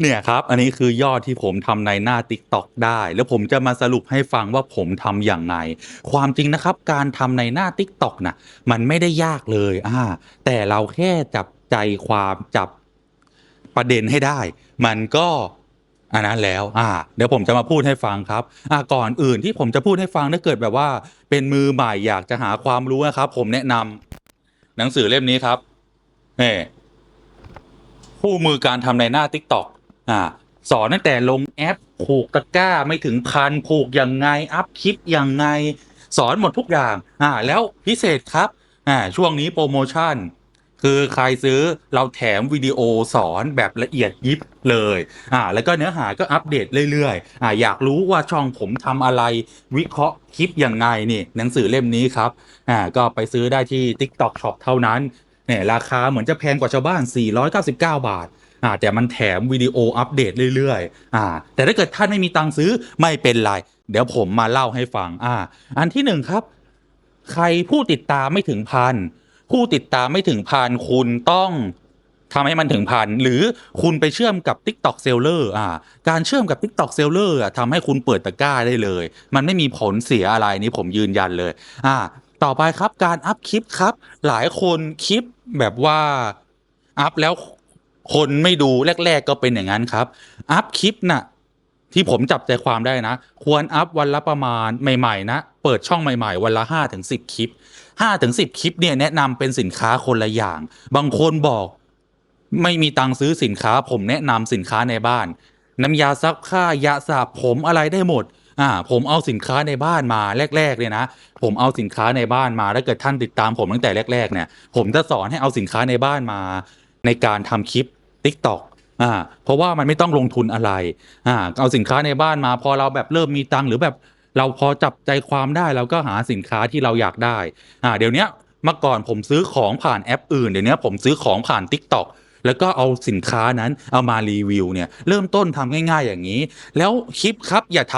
เนี่ยครับ อันนี้คือยอดที่ผมทำในหน้า TikTok ได้ แล้วผมจะมาสรุปให้ฟังว่าผมทำอย่างไรความจริงนะครับ การทำในหน้า TikTok นะมันไม่ได้ยากเลยอ่าแต่เราแค่จับใจความจับประเด็นให้ได้ มันก็อันนั้นแล้ว อ่า เดี๋ยวผมจะมาพูดให้ฟังครับ อ่า ก่อนอื่นที่ผมจะพูดให้ฟังถ้าเกิดแบบว่า เป็นมือใหม่อยากจะหาความรู้นะครับ ผมแนะนำหนังสือเล่มนี้ครับนี่คู่มือการทำในหน้า TikTok อ่าสอนตั้งแต่ลงแอปผูกตะกร้าไม่ถึงพันผูกยังไงอัพคลิปยังไง สอนหมดทุกอย่างอ่าแล้วพิเศษครับอ่าช่วงนี้โปรโมชั่น คือใครซื้อเราแถมวิดีโอสอนแบบละเอียดยิบเลยอ่าแล้วก็เนื้อหาก็อัปเดตเรื่อยๆอ่าอยากรู้ว่าช่องผมทำอะไรวิเคราะห์คลิปยังไงนี่หนังสือเล่มนี้ครับอ่าก็ไปซื้อได้ที่ TikTok Shop เท่านั้นเนี่ยราคาเหมือนจะแพงกว่าชาวบ้าน 499 บาท อ่าแต่มันแถมวิดีโออัปเดตเรื่อยๆอ่าแต่ถ้าเกิดท่านไม่มีตังค์ซื้อไม่เป็นไร เดี๋ยวผมมาเล่าให้ฟังอ่าอันที่หนึ่งครับ ใครผู้ติดตามไม่ถึงพันผู้ติดตามไม่ถึงพันคุณต้องทำให้มันถึงพันหรือคุณไปเชื่อมกับ TikTok Seller อ่าการเชื่อมกับ TikTok Seller อะทำให้คุณเปิดตะกร้าได้เลย มันไม่มีผลเสียอะไรนี่ผมยืนยันเลยอ่าต่อไปครับการอัพคลิปครับ หลายคนคลิปแบบว่าอัพแล้ว คนไม่ดูแรก ๆ ก็เป็นอย่างนั้นครับ อัพคลิปน่ะที่ผมจับใจความได้นะ ควรอัพวันละประมาณใหม่ๆนะ เปิดช่องใหม่ๆ วันละ5้าถึงสิคลิป5้าถึงสิคลิปเนี่ยแนะนำเป็นสินค้าคนละอย่าง บางคนบอกไม่มีตังค์ซื้อสินค้า ผมแนะนำสินค้าในบ้าน น้ำยาซักผ้ายาสระผมอะไรได้หมดอ่าผมเอาสินค้าในบ้านมาแรกๆเลยนะ ผมเอาสินค้าในบ้านมาถ้าเกิดท่านติดตามผมตั้งแต่แรก ๆ เนี่ย ผมจะสอนให้เอาสินค้าในบ้านมาในการทำคลิป TikTok อ่าเพราะว่ามันไม่ต้องลงทุนอะไรอ่าเอาสินค้าในบ้านมาพอเราแบบเริ่มมีตังค์หรือแบบเราพอจับใจความได้เราก็หาสินค้าที่เราอยากได้อ่าเดี๋ยวนี้เมื่อก่อนผมซื้อของผ่านแอปอื่นเดี๋ยวนี้ผมซื้อของผ่าน TikTok แล้วก็เอาสินค้านั้นเอามารีวิวเนี่ยเริ่มต้นทำง่ายๆอย่างนี้ แล้วคลิปครับอย่าท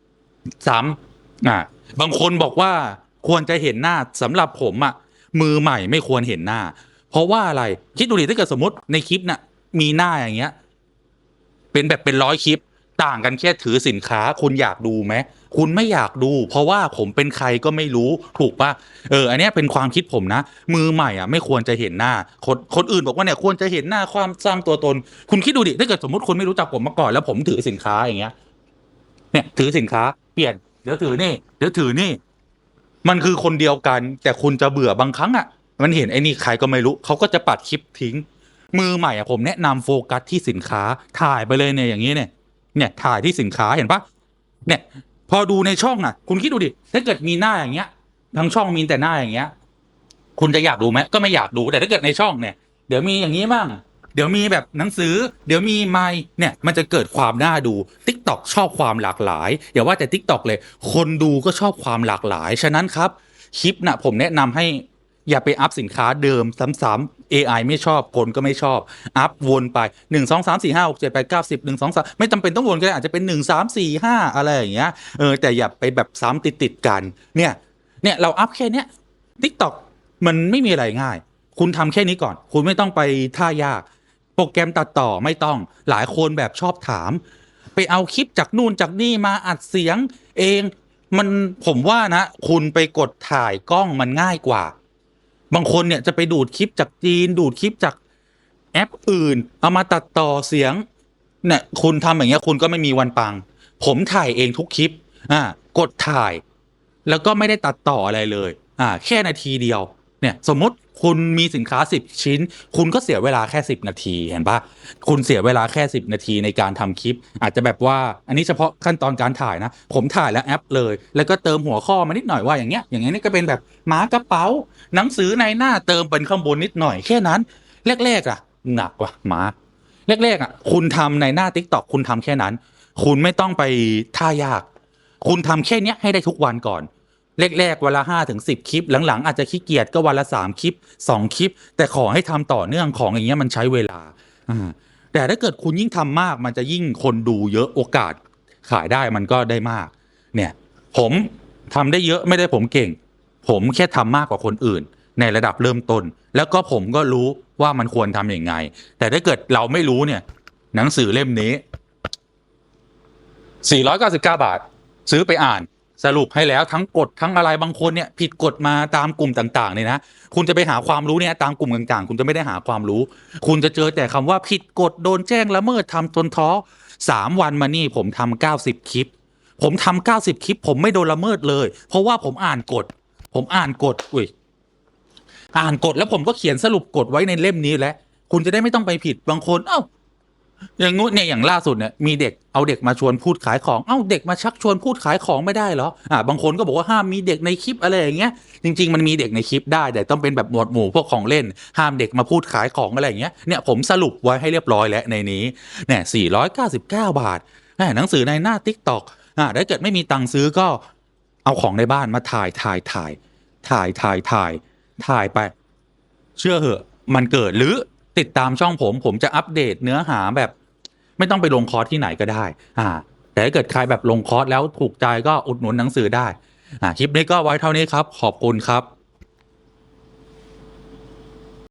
ำซ้ำอ่าบางคนบอกว่าควรจะเห็นหน้าสำหรับผมอะมือใหม่ไม่ควรเห็นหน้า เพราะว่าอะไรคิดดูดิถ้าเกิดสมมติในคลิปน่ะ มีหน้าอย่างเงี้ย เป็นแบบเป็นร้อยคลิป ต่างกันแค่ถือสินค้า คุณอยากดูไหมคุณไม่อยากดู เพราะว่าผมเป็นใครก็ไม่รู้ถูกปะเออ อันนี้เป็นความคิดผมนะ มือใหม่อะ ไม่ควรจะเห็นหน้า คนคนอื่นบอกว่าเนี่ยควรจะเห็นหน้าความสร้างตัวตน คุณคิดดูดิถ้าเกิดสมมติคุณไม่รู้จักผมมาก่อนแล้วผมถือสินค้าอย่างเงี้ย เนี่ย ถือสินค้าเปลี่ยนเดี๋ยวถือนี่เดี๋ยวถือนี่ มันคือคนเดียวกัน แต่คุณจะเบื่อบางครั้งอะ มันเห็นไอ้นี่ใครก็ไม่รู้เขาก็จะปัดคลิปทิ้ง มือใหม่อะผมแนะนำโฟกัสที่สินค้าถ่ายไปเลยเนี่ยอย่างนี้เนี่ย เนี่ยถ่ายที่สินค้าเห็นปะเนี่ย พอดูในช่องอะคุณคิดดูดิถ้าเกิดมีหน้าอย่างเงี้ยทั้งช่องมีแต่หน้าอย่างเงี้ย คุณจะอยากดูไหมก็ไม่อยากดูแต่ถ้าเกิดในช่องเนี่ย เดี๋ยวมีอย่างนี้บ้างเดี๋ยวมีแบบหนังสือ เดี๋ยวมีไมค์เนี่ย มันจะเกิดความน่าดู t ิ k t o k ชอบความหลากหลายอย่าว่าแต่ t ิ k t o k เลย คนดูก็ชอบความหลากหลาย ฉะนั้นครับ คลิปน่ะผมแนะนำให้อย่าไปอัพสินค้าเดิมซ้ำๆ AI ไม่ชอบคนก็ไม่ชอบ อัพวนไป 1 2 3 4 5 6 7 8 9 10 1 2 3 ไม่จำเป็นต้องวนก็ได้อาจจะเป็น 1 3 4 5 อะไรอย่างเงี้ยเออแต่อย่าไปแบบซ้ำติดติดกันเนี่ยเนี่ยเราอัพแค่เนี้ย TikTok มันไม่มีอะไรง่าย คุณทำแค่นี้ก่อน คุณไม่ต้องไปท่ายาก โปรแกรมตัดต่อไม่ต้องหลายคนแบบชอบถาม ไปเอาคลิปจากนู่นจากนี่มาอัดเสียงเองมันผมว่านะ คุณไปกดถ่ายกล้องมันง่ายกว่า บางคนเนี่ยจะไปดูดคลิปจากจีน ดูดคลิปจากแอปอื่น เอามาตัดต่อเสียงเนี่ยคุณทำอย่างเงี้ยคุณก็ไม่มีวันปัง ผมถ่ายเองทุกคลิปอ่ากดถ่าย แล้วก็ไม่ได้ตัดต่ออะไรเลยอ่าแค่นาทีเดียว เนี่ยสมมติคุณมีสินค้า 10 ชิ้น คุณก็เสียเวลาแค่ 10 นาทีเห็นปะคุณเสียเวลาแค่ 10 นาทีในการทำคลิป อาจจะแบบว่าอันนี้เฉพาะขั้นตอนการถ่ายนะ ผมถ่ายแล้วแอปเลย แล้วก็เติมหัวข้อมานิดหน่อยว่าอย่างเงี้ยอย่างเงี้ยนี่ก็เป็นแบบหมากระเป๋า หนังสือในหน้าเติมเป็นข้างบนนิดหน่อยแค่นั้น แรกๆอะ หนักว่ะหมาแรกๆอะคุณทำในหน้า t ิ k t o k คุณทำแค่นั้น คุณไม่ต้องไปท่ายาก คุณทำแค่เนี้ยให้ได้ทุกวันก่อน แรกๆวันละห้าถึงสิบคลิป หลังๆ อาจจะขี้เกียจก็วันละสามคลิปสองคลิป แต่ขอให้ทำต่อเนื่องของอย่างเงี้ยมันใช้เวลาแต่ถ้าเกิดคุณยิ่งทำมาก มันจะยิ่งคนดูเยอะโอกาสขายได้มันก็ได้มาก เนี่ย ผมทำได้เยอะไม่ได้ผมเก่ง ผมแค่ทำมากกว่าคนอื่น ในระดับเริ่มต้น แล้วก็ผมก็รู้ว่ามันควรทำอย่างไง แต่ถ้าเกิดเราไม่รู้เนี่ย หนังสือเล่มนี้ 499 บาท ซื้อไปอ่าน สรุปให้แล้วทั้งกฎทั้งอะไรบางคนเนี่ยผิดกฎมาตามกลุ่มต่างๆเนี่ยนะคุณจะไปหาความรู้เนี่ยตามกลุ่มต่างๆ คุณจะไม่ได้หาความรู้ คุณจะเจอแต่คำว่าผิดกฎโดนแจ้งละเมิดทำจนท้อสามวันมานี่ผมทำเก้าสิบคลิป ผมทำเก้าสิบคลิป ผมไม่โดนละเมิดเลย เพราะว่าผมอ่านกฎ ผมอ่านกฎอุ้ยอ่านกฎแล้วผมก็เขียนสรุปกฎไว้ในเล่มนี้แล้วคุณจะได้ไม่ต้องไปผิดบางคน เอ้า อย่างงู้นเนี่ยอย่างล่าสุดเนี่ยมีเด็กเอาเด็กมาชวนพูดขายของ เอ้าเด็กมาชักชวนพูดขายของไม่ได้เหรออ่าบางคนก็บอกว่าห้ามมีเด็กในคลิปอะไรอย่างเงี้ยจริง ๆ มันมีเด็กในคลิปได้แต่ต้องเป็นแบบหมวดหมู่พวกของเล่น ห้ามเด็กมาพูดขายของอะไรอย่างเงี้ยเนี่ยผมสรุปไว้ให้เรียบร้อยแล้วในนี้เนี่ย499บาทแหมหนังสือในหน้า t ิ k t o k อ่าถ้าเกิดไม่มีตังค์ซื้อก็เอาของในบ้านมาถ่ายถ่ายถ่ายถ่ายถ่ายถ่ายถ่ายไป เชื่อเหอะ มันเกิดหรือ ติดตามช่องผม ผมจะอัปเดตเนื้อหาแบบ ไม่ต้องไปลงคอร์สที่ไหนก็ได้ อ่า แต่ถ้าเกิดใครแบบลงคอร์สแล้วถูกใจก็อุดหนุนหนังสือได้ อ่าคลิปนี้ก็ไว้เท่านี้ครับ ขอบคุณครับ